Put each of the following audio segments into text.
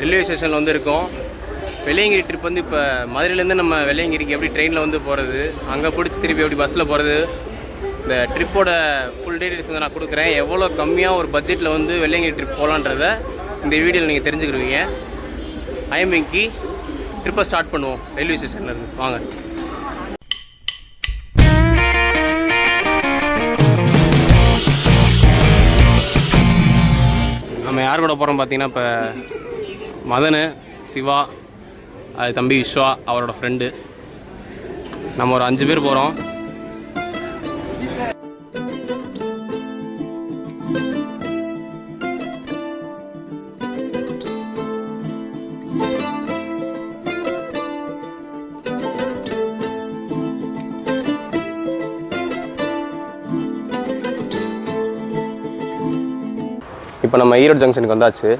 Railway ஸ்டேஷனில் வந்து இருக்கோம். வெள்ளையங்கிரி ட்ரிப் வந்து இப்போ மதுரையிலேருந்து நம்ம வெள்ளையங்கிரிக்கு எப்படி ட்ரெயினில் வந்து போகிறது அங்கே பிடிச்சி திருப்பி எப்படி பஸ்ஸில் போகிறது இந்த ட்ரிப்போட ஃபுல் டீட்டெயில்ஸ் வந்து நான் கொடுக்குறேன். எவ்வளோ கம்மியாக ஒரு பட்ஜெட்டில் வந்து வெள்ளையங்கிரி ட்ரிப் போகலான்றத இந்த வீடியோவில் நீங்கள் தெரிஞ்சுக்கிடுவீங்க. ஐஎம்எங்கி ட்ரிப்பை ஸ்டார்ட் பண்ணுவோம். ரயில்வே ஸ்டேஷன்லேருந்து வாங்க. நம்ம யார் கூட போகிறோம் பார்த்தீங்கன்னா இப்போ மதனு சிவா அது தம்பி விஸ்வா அவரோட ஃப்ரெண்டு நம்ம ஒரு அஞ்சு பேர் போகிறோம் இப்போ நம்ம ஈரோடு ஜங்ஷனுக்கு வந்தாச்சு.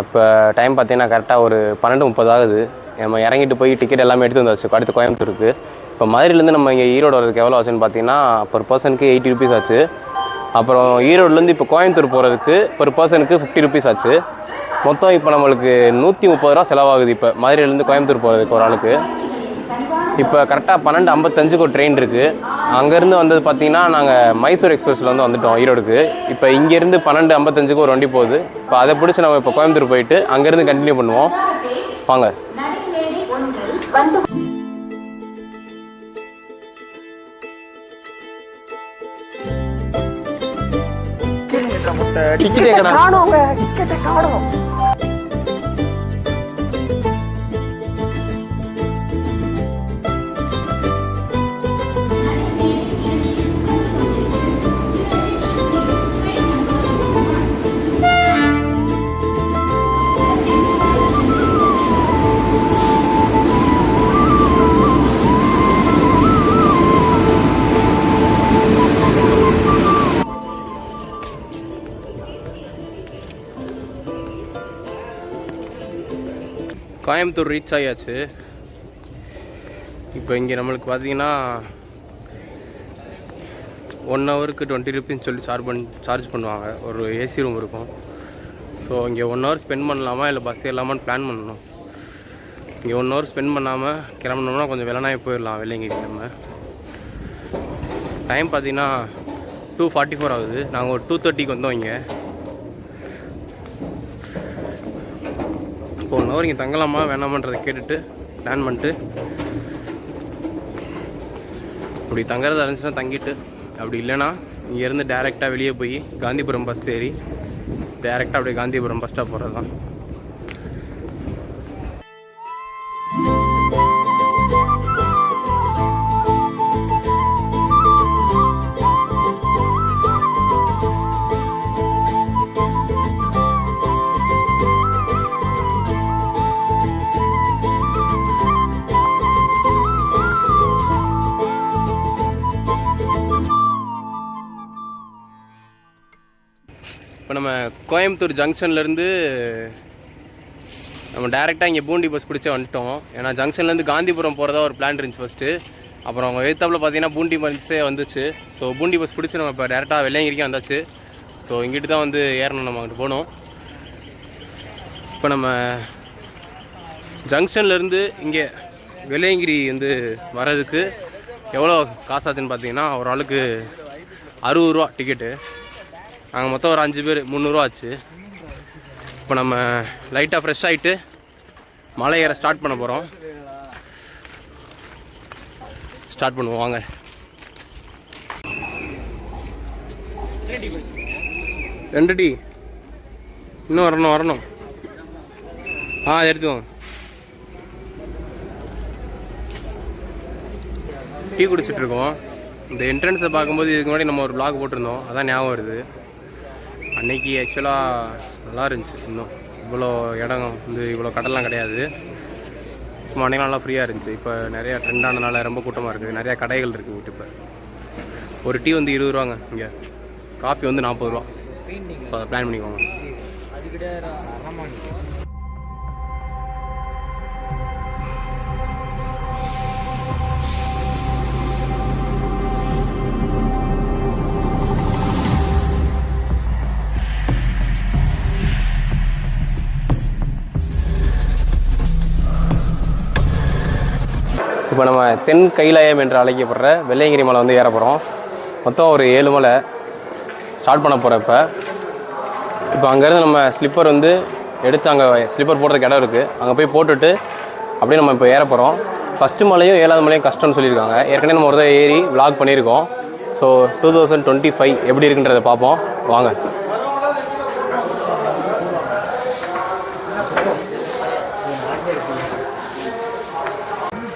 அப்போ டைம் பார்த்தீங்கன்னா கரெக்டாக ஒரு பன்னெண்டு முப்பது ஆகுது. நம்ம இறங்கிட்டு போய் டிக்கெட் எல்லாமே எடுத்து வந்தாச்சு. அடுத்து கோயம்புத்தூருக்கு. இப்போ மதுரையிலேருந்து நம்ம இங்கே ஈரோடு வரதுக்கு எவ்வளோ ஆச்சுன்னு பார்த்தீங்கன்னா பர் பர்சனுக்கு எயிட்டி ருபீஸ் ஆச்சு. அப்புறம் ஈரோடுலேருந்து இப்போ கோயம்புத்தூர் போகிறதுக்கு பர் பர்சனுக்கு ஃபிஃப்டி ருபீஸ் ஆச்சு. மொத்தம் இப்போ நம்மளுக்கு நூற்றி முப்பது ரூபா செலவாகுது இப்போ. மதுரையிலேருந்து கோயம்புத்தூர் போகிறதுக்கு ஒரு ஆளுக்கு. இப்போ கரெக்டாக பன்னெண்டு ஐம்பத்தஞ்சுக்கு ஒரு ட்ரெயின் இருக்குது அங்கேருந்து வந்தது பார்த்தீங்கன்னா நாங்கள் மைசூர் எக்ஸ்பிரஸில் வந்து வந்துட்டோம் ஈரோடுக்கு. இப்போ இங்கேருந்து பன்னெண்டு ஐம்பத்தஞ்சுக்கு ஒரு வண்டி போகுது. இப்போ அதை பிடிச்சி நம்ம இப்போ கோயம்புத்தூர் போயிட்டு அங்கேருந்து கண்டினியூ பண்ணுவோம். வாங்க. டிக்கெட் எங்கடா காணோங்க டிக்கெட்டை காணோம். கோயம்புத்தூர் ரீச் ஆகியாச்சு இப்போ இங்கே நம்மளுக்கு பார்த்தீங்கன்னா ஒன் ஹவருக்கு டுவெண்ட்டி ருபீஸ் சொல்லி சார்ஜ் பண் சார்ஜ் பண்ணுவாங்க. ஒரு ஏசி ரூம் இருக்கும். ஸோ இங்கே ஒன் ஹவர் ஸ்பெண்ட் பண்ணலாமா இல்லை பஸ் ஏறலாமான்னு பிளான் பண்ணணும். இங்கே ஒன் ஹவர் ஸ்பெண்ட் பண்ணாமல் கிளம்புனோம்னா கொஞ்சம் வெள்ளனாய் போயிடலாம் வெள்ளையங்கிரி கிளம்ப டைம் பார்த்தீங்கன்னா டூ ஃபார்ட்டி ஃபோர் ஆகுது. நாங்கள் ஒரு டூ தேர்ட்டிக்கு வந்தோம் இங்கே. இப்போ ஒன் ஹவர் இங்கே தங்கலாமா வேணாமான்றதை கேட்டுட்டு பிளான் பண்ணிட்டு. அப்படி தங்குறதா இருந்துச்சுன்னா தங்கிட்டு. அப்படி இல்லைன்னா இங்கேருந்து டேரெக்டாக வெளியே போய் காந்திபுரம் பஸ் ஏறி டேரெக்டாக அப்படியே காந்திபுரம் பஸ் ஸ்டாப் போகிறது தான் இப்போ நம்ம கோயம்புத்தூர் ஜங்ஷன்லேருந்து நம்ம டேரெக்டாக இங்கே பூண்டி பஸ் பிடிச்சே வந்துட்டோம். ஏன்னா ஜங்ஷன்லேருந்து காந்திபுரம் போகிறதா ஒரு பிளான் இருந்துச்சு ஃபஸ்ட்டு அப்புறம் அவங்க எழுத்தாப்பில் பார்த்தீங்கன்னா பூண்டி பஸ்ஸே வந்துச்சு. ஸோ பூண்டி பஸ் பிடிச்சி நம்ம இப்போ டேரெக்டாக வெள்ளையங்கிரிக்கே வந்தாச்சு. ஸோ இங்கிட்டு தான் வந்து ஏறணும் நம்ம அங்கிட்டு போகணும். இப்போ நம்ம ஜங்ஷன்லேருந்து இங்கே வெள்ளையங்கிரி வந்து வர்றதுக்கு எவ்வளோ காசாச்சுன்னு பார்த்தீங்கன்னா ஒரு ஆளுக்கு அறுபது ரூபா டிக்கெட்டு நாங்கள் மொத்தம் ஒரு அஞ்சு பேர் முந்நூறுவா ஆச்சு. இப்போ நம்ம லைட்டாக ஃப்ரெஷ் ஆகிட்டு மலை ஏற ஸ்டார்ட் பண்ண போகிறோம் ஸ்டார்ட் பண்ணுவோம் வாங்க. ரெண்டுடி இன்னும் வரணும் வரணும். ஆ எடுத்துவோம் டீ குடிச்சிட்டு இருக்கோம். இந்த என்ட்ரன்ஸை பார்க்கும்போது இதுக்கு முன்னாடி நம்ம ஒரு பிளாக் போட்டிருந்தோம். அதான் ஞாபகம் வருது. அன்னைக்கு ஆக்சுவலாக நல்லா இருந்துச்சு இன்னும். இவ்வளோ இடம் வந்து இவ்வளோ கடல்லாம் கிடையாது. சும்மா அன்னைக்கு நல்லா ஃப்ரீயாக இருந்துச்சு. இப்போ நிறைய ட்ரெண்டானனால ரொம்ப கூட்டமாக இருக்குது. நிறையா கடைகள் இருக்குது வீட்டு இப்போ. ஒரு டீ வந்து இருபது ரூபாங்க இங்கே. காஃபி வந்து நாற்பது ரூபா. இப்போ அதை பிளான் பண்ணிக்கோங்க இப்போ நம்ம தென் கைலாயம் என்று அழைக்கப்படுற வெள்ளையங்கிரி மலை வந்து ஏற போகிறோம் மொத்தம் ஒரு ஏழு மலை ஸ்டார்ட் பண்ண போகிறப்ப இப்போ. அங்கேருந்து நம்ம ஸ்லிப்பர் வந்து எடுத்து அங்கே ஸ்லிப்பர் போடுறதுக்கு இடம் இருக்குது அங்கே போய் போட்டுட்டு அப்படியே நம்ம இப்போ ஏற போகிறோம் ஃபஸ்ட்டு மலையும் ஏழாவது மலையும் கஷ்டம்னு சொல்லியிருக்காங்க. ஏற்கனவே நம்ம ஒரு ஏறி விளாக் பண்ணியிருக்கோம். So two thousand twenty five எப்படி இருக்குன்றதை பார்ப்போம். வாங்க.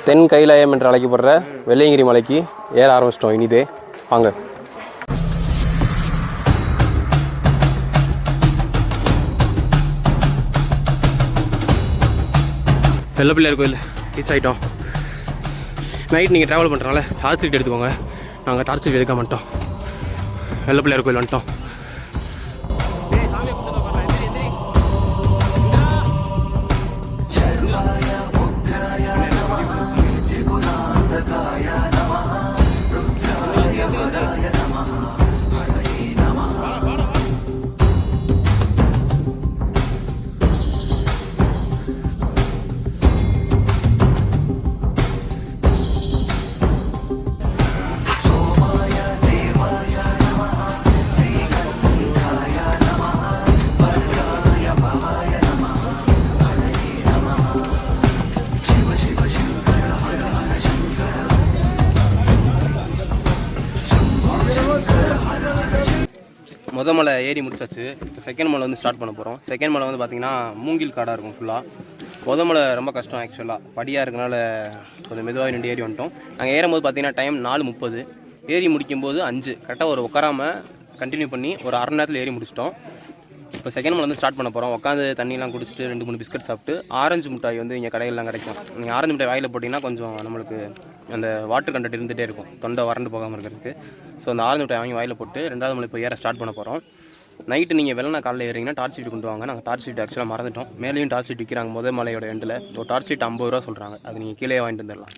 தென் கைலாயம் என்று அழைக்கப்படுற வெள்ளையங்கிரி மலைக்கு ஏற ஆரம்பிச்சிட்டோம். இனிதே வாங்க. வெள்ள பிள்ளையார் கோயில் ரீச் ஆகிட்டோம் நைட் நீங்கள் ட்ராவல் பண்ணுறனால டார்ச் லைட் எடுத்துக்கோங்க. நாங்கள் டார்ச் லைட் எடுக்க மாட்டோம் வெள்ள பிள்ளையார் கோயில் வந்துட்டோம். முத மலை ஏறி முடிச்சாச்சு. இப்போ செகண்ட் மலை வந்து ஸ்டார்ட் பண்ண போகிறோம் செகண்ட் மலை வந்து பார்த்தீங்கன்னா மூங்கில் காடாக இருக்கும் ஃபுல்லாக முத மலை ரொம்ப கஷ்டம் ஆக்சுவலாக படியாக இருக்கனால கொஞ்சம் மெதுவாக நின்று ஏறி வந்துட்டோம். நாங்கள் ஏறும்போது பார்த்தீங்கன்னா டைம் நாலு முப்பது. ஏறி முடிக்கும்போது அஞ்சு. கரெக்டாக ஒரு உட்காராமல் கண்டினியூ பண்ணி ஒரு அரை நேரத்தில் ஏறி முடிச்சிட்டோம். இப்போ செகண்ட் மலை வந்து ஸ்டார்ட் பண்ண போகிறோம் உட்காந்து தண்ணியெலாம் குடிச்சிட்டு ரெண்டு மூணு பிஸ்கட் சாப்பிட்டு ஆரஞ்சு மிட்டாய் வந்து இங்கே கடையிலலாம் கிடைக்கும். நீங்கள் ஆரஞ்சு மிட்டாய் வாயில் போட்டிங்கன்னா கொஞ்சம் நம்மளுக்கு அந்த வாட்டர் கண்டென்ட் இருந்துகிட்டே இருக்கும். தொண்டை வறண்டு போகாமல் இருக்கிறதுக்கு. ஸோ அந்த ஆரஞ்சு மிட்டாய் வாங்கி வாயில் போட்டு ரெண்டாவது மலை இப்போ ஏற ஸ்டார்ட் பண்ண போகிறோம் நைட்டு நீங்கள் வெள்ளனா காலையில் ஏறிங்கன்னா டார்ச் ஷீட் கொண்டு வாங்க. நாங்கள் டார்ச் ஷீட் ஆக்சுவலாக மறந்துட்டோம். மேலேயும் டார்ச் ஷீட் விற்கிறாங்க முதல் மலையோட எண்டில் ஒரு டார்ச் ஷீட் ஐம்பது ரூபா சொல்கிறாங்க அது நீங்கள் கீழே வாங்கிட்டு வந்துடலாம்.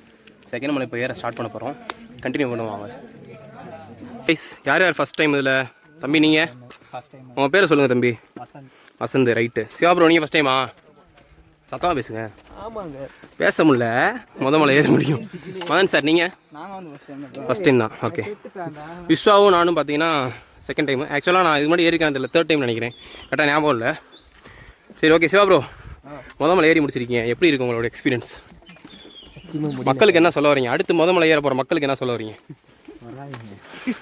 செகண்ட் மலை இப்போ ஏற ஸ்டார்ட் பண்ண போகிறோம் கண்டினியூ பண்ணுவாங்க ப்ளீஸ் யார் யார் ஃபஸ்ட் டைம் இதில்? தம்பி நீங்கள் உங்கள் பேரை சொல்லுங்கள் தம்பி. வசந்த். வசந்த் ரைட்டு சிவா ப்ரோ நீங்கள் ஃபஸ்ட் டைமா சத்தமாக பேசுங்க. ஆமாங்க. பேச முடியல. முத மலை ஏற முடியும். மதன் சார் நீங்கள் ஃபஸ்ட் டைம் தான் ஓகே விஸ்வாவும் நானும் பார்த்தீங்கன்னா செகண்ட் டைம் ஆக்சுவலாக நான் இது மாதிரி ஏறிக்கிறேன் தெரியல தேர்ட் டைம் நினைக்கிறேன். கரெக்டாக ஞாபகம் இல்லை? சரி ஓகே சிவா ப்ரோ முத மலை ஏறி முடிச்சிருக்கீங்க. எப்படி இருக்கு உங்களோட எக்ஸ்பீரியன்ஸ் மக்களுக்கு என்ன சொல்ல வரீங்க? அடுத்து முத மலை ஏற போகிற மக்களுக்கு என்ன சொல்ல வரீங்க? வராங்க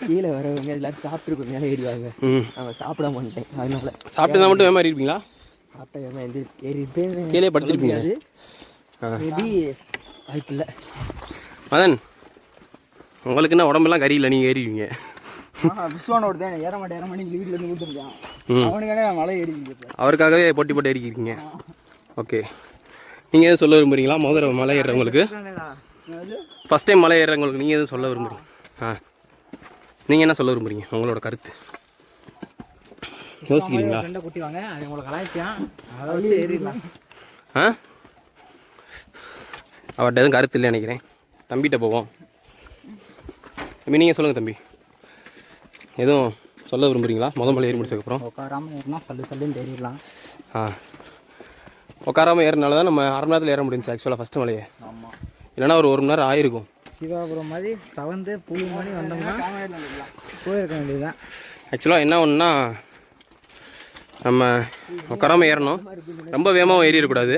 கீழே வரவங்க எல்லாரும் சாப்பிட்டு மேலே ஏறிவாங்க ம். நாங்கள் சாப்பிட மாட்டேன். அதனால சாப்பிட்டு மட்டும் ஏமாறி இருப்பீங்களா சாப்பிட்ட ஏமா எந்த ஏறி கீழே படுத்திருப்பீங்க. மேபி வாய்ப்பு இல்லை. மதன் உங்களுக்கு என்ன உடம்பெல்லாம் கறியில்லை நீங்கள் ஏறிடுவீங்க. விஸ்வானோட தான் ஏற மாட்டேன் ஏற மாட்டேன் வீட்டில் இருந்து கூட்டிருக்கான் ம். அவனுக்கான நான் மலை ஏறி இருப்பேன் அவருக்காகவே போட்டி போட்டு ஏறிக்கிருக்கீங்க ஓகே. நீங்கள் எதுவும் சொல்ல விரும்புறீங்களா? முதல்ல மலை ஏறுறவங்களுக்கு? ஃபஸ்ட் டைம் மலை ஏறுறவங்களுக்கு நீங்கள் எதுவும் சொல்ல விரும்புறீங்க? ஆ. நீங்கள் என்ன சொல்ல விரும்புறீங்க? உங்களோட கருத்து. யோசிக்கிறீங்களா? ரெண்டை குட்டி வாங்க அது உங்களுக்கு கலாய்க்கான் அதை வச்சு ஏறிடலாம். ஆ? அவர்கிட்ட எதுவும் கருத்து இல்லை நினைக்கிறேன். தம்பிகிட்ட போவோம். தம்பி நீங்கள் சொல்லுங்கள் தம்பி. எதுவும் சொல்ல விரும்புறீங்களா? முத மலை ஏறி முடிச்சதுக்கப்புறம் உட்காராம ஏறினா சல்லு சல்லுன்னு ஏறிடலாம் ஆ. உட்காராமல் ஏறினால தான் நம்ம அரை மணி நேரத்தில் ஏற முடிஞ்சுச்சு ஆக்சுவலாக ஃபஸ்ட்டு மலையை. ஆமாம் இல்லைன்னா ஒரு ஒரு மணி நேரம் ஆயிருக்கும். சிவாபுரம் மாதிரி தவந்து புளி மணி வந்தோம்னா போயிருக்க வேண்டியதுதான். ஆக்சுவலாக என்ன ஒன்றுனா நம்ம உட்காராமல் ஏறணும். ரொம்ப வேகமாக ஏறிடக்கூடாது.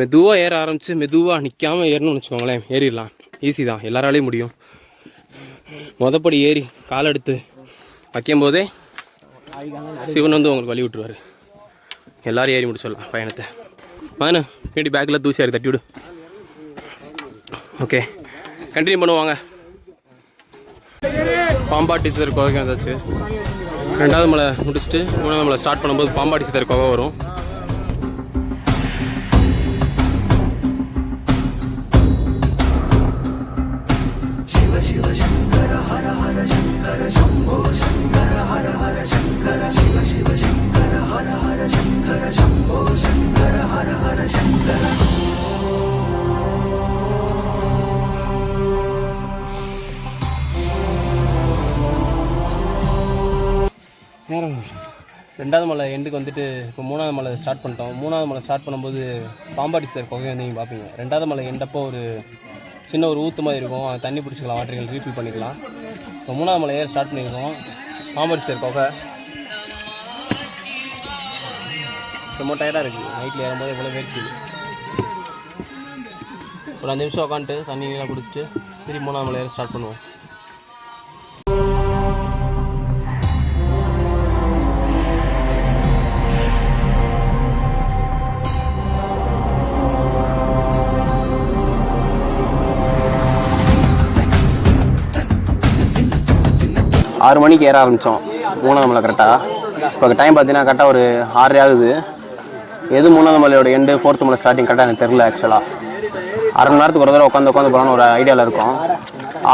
மெதுவாக ஏற ஆரம்பித்து மெதுவாக நிற்காமல் ஏறணும்னு வச்சுக்கோங்களேன். ஏறிடலாம். ஈஸி தான். எல்லாராலையும் முடியும். மொதப்படி ஏறி கால் எடுத்து வைக்கும்போதே சிவன் வந்து உங்களுக்கு வழி விட்டுருவார். எல்லாரும் ஏறி முடிச்சிடலாம் பயணத்தை. மகனு பின்னாடி பேக்கில் தூசியாக தட்டி விடு ஓகே கண்டினியூ பண்ணுவாங்க. பாம்பாட்டி சிதர் கோவைக்கு வந்தாச்சு. ரெண்டாவது மலை முடிச்சுட்டு மூணாவது மலை ஸ்டார்ட் பண்ணும்போது பாம்பாட்டி சிதர் கோவை வரும். ரெண்டாவது மலை எண்டுக்கு வந்துட்டு இப்போ மூணாவது மலை ஸ்டார்ட் பண்ணிட்டோம். மூணாவது மலை ஸ்டார்ட் பண்ணும்போது பாம்பாட்டி சார் குகையை வந்து நீங்கள் பார்ப்பீங்க. ரெண்டாவது மலை எண்டப்போ ஒரு சின்ன ஒரு ஊற்று மாதிரி இருக்கும். அது தண்ணி பிடிச்சிக்கலாம் வாட்டர்கள் ரீஃபில் பண்ணிக்கலாம். இப்போ மூணாவது மலை ஏற ஸ்டார்ட் பண்ணியிருக்கோம். பாம்பாடி சார் குகை. ரொம்ப டயர்டாக இருக்குது நைட்டில் ஏறும்போது எவ்வளோ வேர்க்குது ஒரு அஞ்சு நிமிஷம் உட்காந்துட்டு தண்ணியெல்லாம் குடிச்சிட்டு திரும்பி மூணாவது மலை ஏற ஸ்டார்ட் பண்ணுவோம். ஆறு மணிக்கு ஏற ஆரம்பித்தோம் மூணாவது மலை கரெக்டாக இப்போ டைம் பார்த்தீங்கன்னா கரெக்டாக ஒரு ஆறரை ஆகுது. எது மூணாவது மலையோட எண்டு ஃபோர்த்து மலை ஸ்டார்டிங் கரெக்டாக எனக்கு தெரில ஆக்சுவலாக அரை மணி நேரத்துக்கு ஒரு தடவை உட்காந்து உட்காந்து போகலான்னு ஒரு ஐடியாவில் இருக்கும்.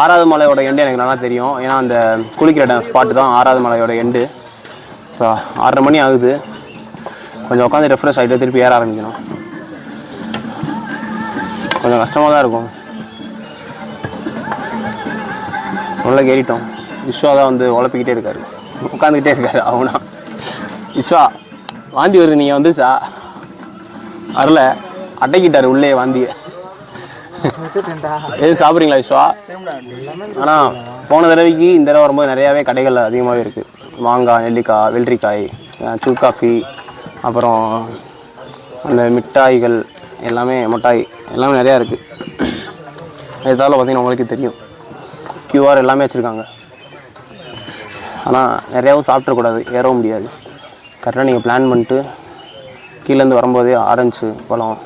ஆறாவது மலையோட எண்டு எனக்கு நல்லா தெரியும். ஏன்னா அந்த குளிக்கிற இடம் ஸ்பாட்டு தான் ஆறாவது மலையோட எண்டு ஸோ ஆறரை மணி ஆகுது. கொஞ்சம் உட்காந்து ரெஃப்ரெஷ் ஆகிட்டு திருப்பி ஏற ஆரம்பிக்கணும். கொஞ்சம் கஷ்டமாக தான் இருக்கும். உள்ள ஏறிட்டோம். விஸ்வா தான் வந்து உழப்பிக்கிட்டே இருக்காரு. உட்காந்துக்கிட்டே இருக்காரு அவனா. விஸ்வா வாந்தி வருது நீங்கள் வந்து சா வரல அடைக்கிட்டார் உள்ளே வாந்தியை. எதுவும் சாப்பிட்றீங்களா விஸ்வா? ஆனால் போன தடவைக்கு இந்த தடவை வரும்போது நிறையாவே கடைகள் அதிகமாகவே இருக்குது மாங்காய் நெல்லிக்காய் வெள்ளரிக்காய் அஹ் காஃபி அப்புறம் அந்த மிட்டாய்கள் எல்லாமே மிட்டாய் எல்லாமே நிறையா இருக்குது இதால் பார்த்தீங்கன்னா உங்களுக்கே தெரியும். கியூஆர் எல்லாமே வச்சுருக்காங்க. ஆனால் நிறையாவும் சாப்பிட்றக்கூடாது ஏறவும் முடியாது. கரெக்டாக நீங்கள் பிளான் பண்ணிட்டு கீழேருந்து வரும்போதே ஆரஞ்சு பழம்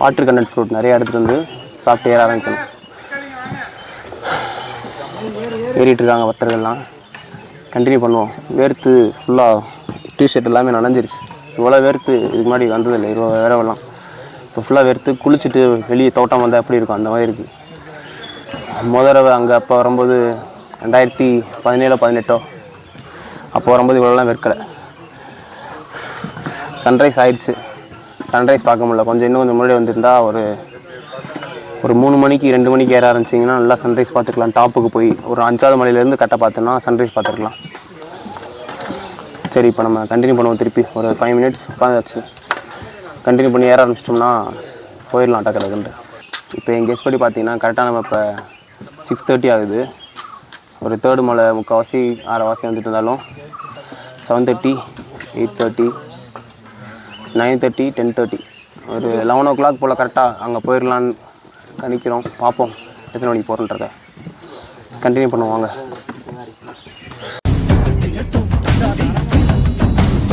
வாட்டர் கண்டென்ட் ஃப்ரூட் நிறையா எடுத்துகிட்டு வந்து சாப்பிட்டு ஏற ஆரம்பிக்கணும். ஏறிட்டுருக்காங்க பக்தர்கள்லாம். கண்டினியூ பண்ணுவோம். வேர்த்து ஃபுல்லாக டிஷர்ட் எல்லாமே நனைஞ்சிருச்சு. இவ்வளோ வேர்த்து இதுக்கு முன்னாடி வந்ததில்லை. இவ்வளோ வேறவெல்லாம் இப்போ ஃபுல்லாக வேர்த்து குளிச்சுட்டு வெளியே தோட்டம் வந்தால் எப்படி இருக்கும்? அந்த மாதிரி இருக்குது முத தடவை அங்கே அப்போ வரும்போது ரெண்டாயிரத்தி பதினேழோ பதினெட்டோ? அப்போ வரும்போது இவ்வளோலாம் வெறுக்கலை. சன்ரைஸ் ஆயிடுச்சு சன்ரைஸ் பார்க்க முடியல. கொஞ்சம் இன்னும் கொஞ்சம் முன்னாடி வந்திருந்தா ஒரு ஒரு மூணு மணிக்கு ரெண்டு மணிக்கு ஏற ஆரம்பிச்சிங்கன்னா நல்லா சன்ரைஸ் பார்த்துக்கலாம். டாப்புக்கு போய் ஒரு அஞ்சாவது மலையிலேருந்து கட்டை பார்த்தோன்னா சன்ரைஸ் பார்த்துக்கலாம். சரி இப்போ நம்ம கண்டினியூ பண்ணுவோம் திருப்பி. ஒரு ஃபைவ் மினிட்ஸ் உட்காந்துச்சு. கண்டினியூ பண்ணி ஏற ஆரம்பிச்சிட்டோம்னா போயிடலாம் டக்குறதுன்ட்டு இப்போ என் கெஸ் படி பார்த்தீங்கன்னா கரெக்டாக நம்ம இப்போ சிக்ஸ் தேர்ட்டி ஆகுது. ஒரு தேர்டு மலை முக்கால்வாசி ஆறாவாசி வந்துட்டு இருந்தாலும் seven thirty eight thirty nine thirty ten thirty ஒரு லெவன் ஓ கிளாக் போல் கரெக்டாக அங்கே போயிடலான்னு கணிக்கிறோம். பார்ப்போம் எத்தனை மணிக்கு போகிறோன்றத கண்டினியூ பண்ணுவாங்க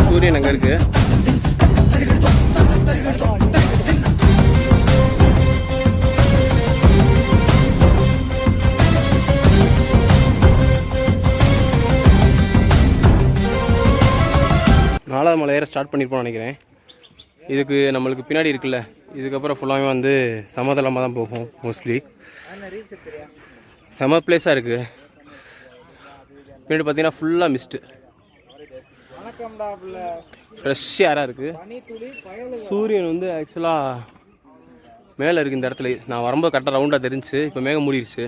சூரியன் அங்கே இருக்குது நாலாவது மலை ஏற ஸ்டார்ட் பண்ணியிருப்போம்னு நினைக்கிறேன். இதுக்கு நம்மளுக்கு பின்னாடி இருக்குல்ல இதுக்கப்புறம் ஃபுல்லாகவே வந்து சமதளமாக தான் போகும் மோஸ்ட்லி செம பிளேஸாக இருக்குது பின்னாடி பார்த்தீங்கன்னா ஃபுல்லாக மிஸ்ட்டு ஃப்ரெஷ் ஏராக இருக்குது சூரியன் வந்து ஆக்சுவலாக மேலே இருக்குது இந்த இடத்துல. நான் வரும்போது கரெக்டாக ரவுண்டாக தெரிஞ்சுச்சு இப்போ மேகம் மூடிடுச்சு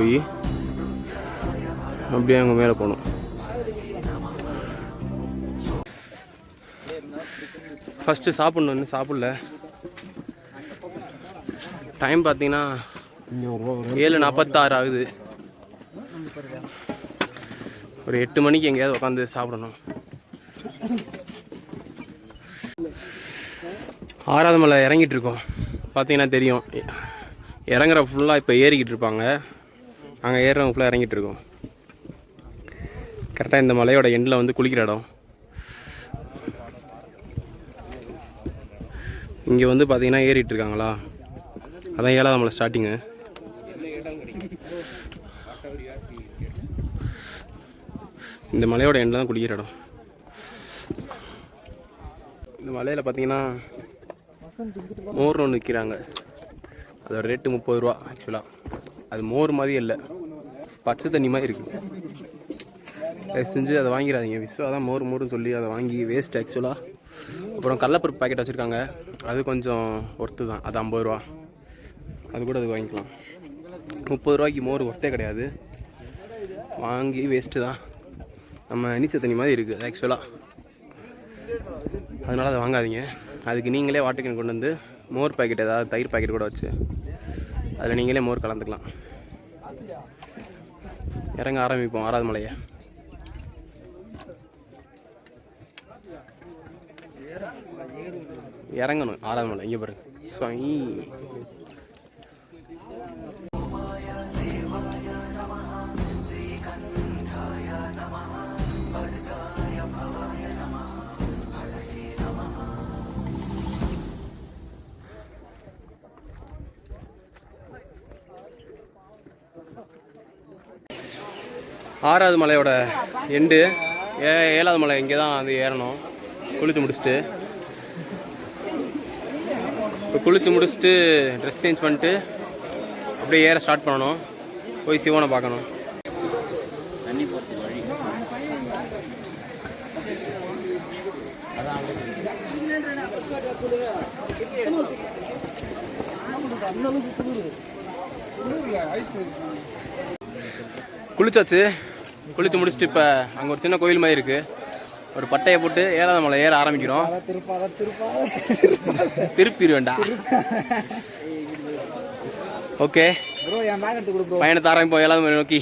போய் அப்படியே அங்கே மேலே போகணும் ஃபஸ்ட்டு சாப்பிட்ணும் இன்னும் சாப்பிடல. டைம் பார்த்தீங்கன்னா ஏழு நாற்பத்தாறு ஆகுது. ஒரு எட்டு மணிக்கு எங்கேயாவது உட்காந்து சாப்பிடணும். ஆறாவது மலை இறங்கிட்டு இருக்கோம். பார்த்தீங்கன்னா தெரியும். இறங்குற ஃபுல்லாக இப்போ ஏறிக்கிட்டு இருப்பாங்க. அங்கே ஏறுறவங்க ஃபுல்லாக இறங்கிட்டு இருக்கோம். கரெக்டாக இந்த மலையோட எண்டில் வந்து குளிக்கிற இடம். இங்கே வந்து பார்த்தீங்கன்னா ஏறிட்டு இருக்காங்களா? அதான் ஏழாவது மலை ஸ்டார்டிங்கு இந்த மலையோட எண்டில் தான் குளிக்கிற இடம். இந்த மலையில் பார்த்தீங்கன்னா மோர் ஒன்று விற்கிறாங்க அதோட ரேட்டு முப்பது ரூபா ஆக்சுவலாக அது மோர் மாதிரி இல்லை பச்சை தண்ணி மாதிரி இருக்குது தயவு செஞ்சு அதை வாங்கிடாதீங்க. விஸ்வா தான் மோர் மோர்னு சொல்லி அதை வாங்கி வேஸ்ட் ஆக்சுவலாக அப்புறம் கடலப்பருப்பு பாக்கெட் வச்சுருக்காங்க. அது கொஞ்சம் ஒர்த்து தான். அது ஐம்பது ரூபா. அது கூட அது வாங்கிக்கலாம். முப்பது ரூபாய்க்கு மோர் ஒர்த்தே கிடையாது. வாங்கி வேஸ்ட்டு தான். நம்ம நீச்சல் தண்ணி மாதிரி இருக்குது ஆக்சுவலாக அதனால் அதை வாங்காதீங்க. அதுக்கு நீங்களே வாட்டர் கேன் கொண்டு வந்து மோர் பாக்கெட் ஏதாவது தயிர் பாக்கெட் கூட வச்சு அதில் நீங்களே மோர் கலந்துக்கலாம். இறங்க ஆரம்பிப்போம் ஆறாவது மலையை. இறங்கணும் ஆறாவது மலை இங்கே பாருங்க. ஸ்வை. ஆறாவது மலையோட எண்டு ஏ ஏழாவது மலை இங்கே தான் வந்து ஏறணும். குளித்து முடிச்சுட்டு. இப்போ குளித்து முடிச்சுட்டு ட்ரெஸ் சேஞ்ச் பண்ணிட்டு அப்படியே ஏற ஸ்டார்ட் பண்ணணும். போய் சிவனை பார்க்கணும். குளிச்சாச்சு. குளித்து முடிச்சுட்டு இப்போ அங்கே ஒரு சின்ன கோயில் மாதிரி இருக்குது ஒரு பட்டையை போட்டு ஏழாவது மலை ஏற ஆரம்பிக்கிறோம். திருப்பா திருப்பிடுவேண்டா ஓகே. பயணத்தை ஆரம்பிப்போம். ஏழாவது மலை நோக்கி.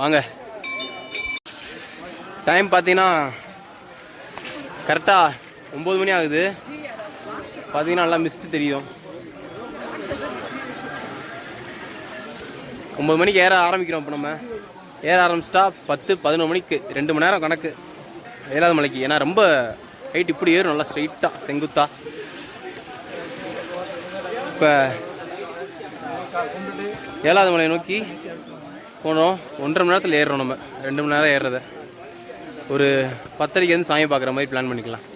வாங்க. டைம் பார்த்தீங்கன்னா கரெக்டாக ஒம்பது மணி ஆகுது. பார்த்தீங்கன்னா நல்லா மிஸ்ட்டு தெரியும். ஒம்பது மணிக்கு ஏற ஆரம்பிக்கிறோம் இப்போ நம்ம. ஏற ஆரம்பிச்சிட்டா பத்து பதினொரு மணிக்கு ரெண்டு மணி நேரம் கணக்கு. ஏழாவது மலைக்கு. ஏன்னா ரொம்ப ஹைட் இப்படி ஏறும் நல்லா ஸ்ட்ரைட்டாக செங்குத்தா. இப்போ ஏழாவது மலையை நோக்கி போனோம். ஒன்றரை மணி நேரத்தில் ஏறுறோம் நம்ம. ரெண்டு மணி நேரம் ஏறுறத. ஒரு பத்தரைக்கு வந்து சாமி பார்க்குற மாதிரி பிளான் பண்ணிக்கலாம்.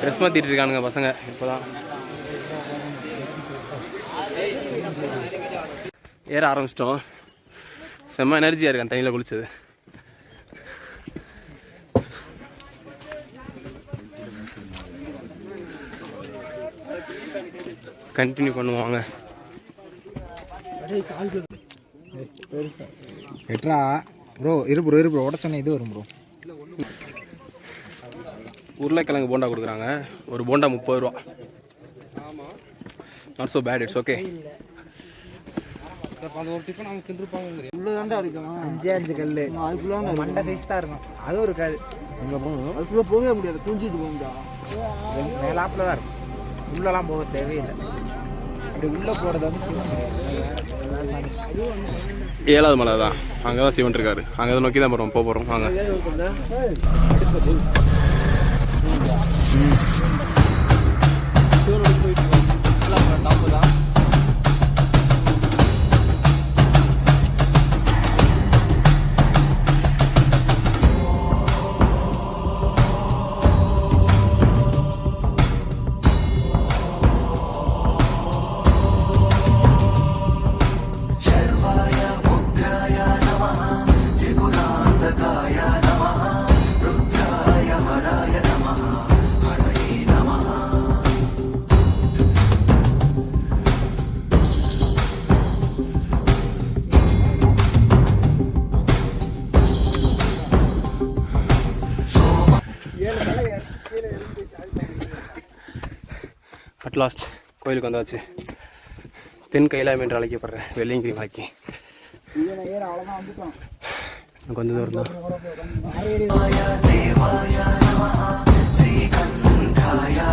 ட்ரெஸ் மாற்றிட்டு இருக்கானுங்க பசங்க இப்போ தான் ஏற ஆரம்பிச்சிட்டோம். செம்ம எனர்ஜியாக இருக்கு அந்த தண்ணியில் குளிச்சது. கண்டினியூ பண்ணுவாங்க எட்ரா ப்ரோ இரு ப்ரோ இரு ப்ரோ உடச்சோன்னே இது வரும் ப்ரோ உருளைக்கிழங்கு போண்டா கொடுக்குறாங்க. ஒரு போண்டா முப்பது ரூபா. Not so bad it's okay இருக்கும். அஞ்சே அஞ்சு கல் அதுக்குள்ள மண்டை சைஸ் தான் இருக்கும். அது ஒரு கல். இங்கே போகணும்? அதுக்குள்ளே போகவே முடியாது. குஞ்சிட்டு போகும்டா மேலாப்பில் தான் இருக்கும். உள்ளெல்லாம் போக தேவையில்லை. அப்படி உள்ளே போகிறது வந்து. ஏழாவது மலை தான். அங்கே தான் சிவன் இருக்காரு. அங்கே தான் நோக்கி தான் போகிறோம் போக போகிறோம் வாங்க. லாஸ்ட் கோயிலுக்கு வந்தாச்சு. தென் கைலாயம் என்று அழைக்கப்படுற வெள்ளியங்கிரி மலைக்கு எனக்கு வந்து கொஞ்சம் தூரம்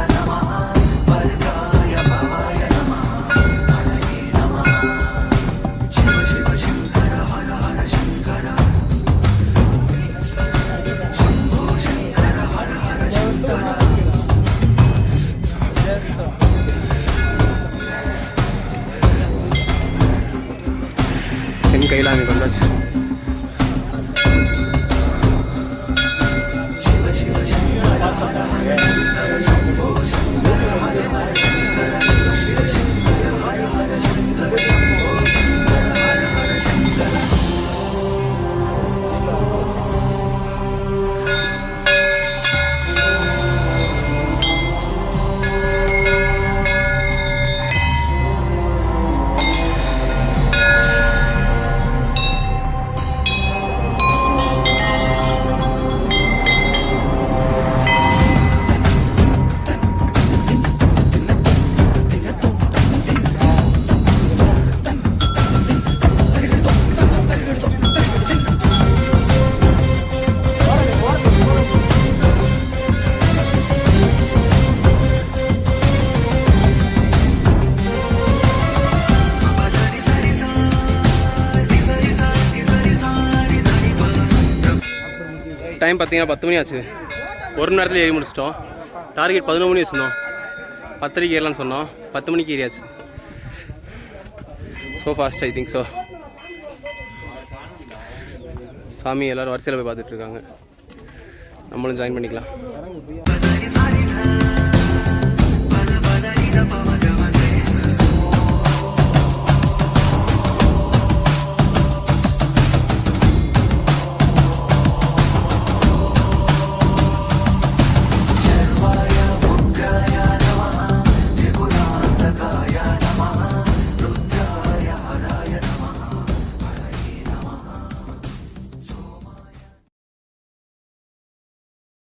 தான் பார்த்தீங்கன்னா பத்து மணி ஆச்சு. ஒரு மணி நேரத்தில் ஏறி முடிச்சிட்டோம். டார்கெட் பதினொன்று மணி வச்சுருந்தோம் பத்தரைக்கு ஏறலாம்னு சொன்னோம். பத்து மணிக்கு ஏறியாச்சு. So fast I think so சாமி எல்லோரும் வரிசையில் போய் பார்த்துட்டு இருக்காங்க. நம்மளும் ஜாயின் பண்ணிக்கலாம்.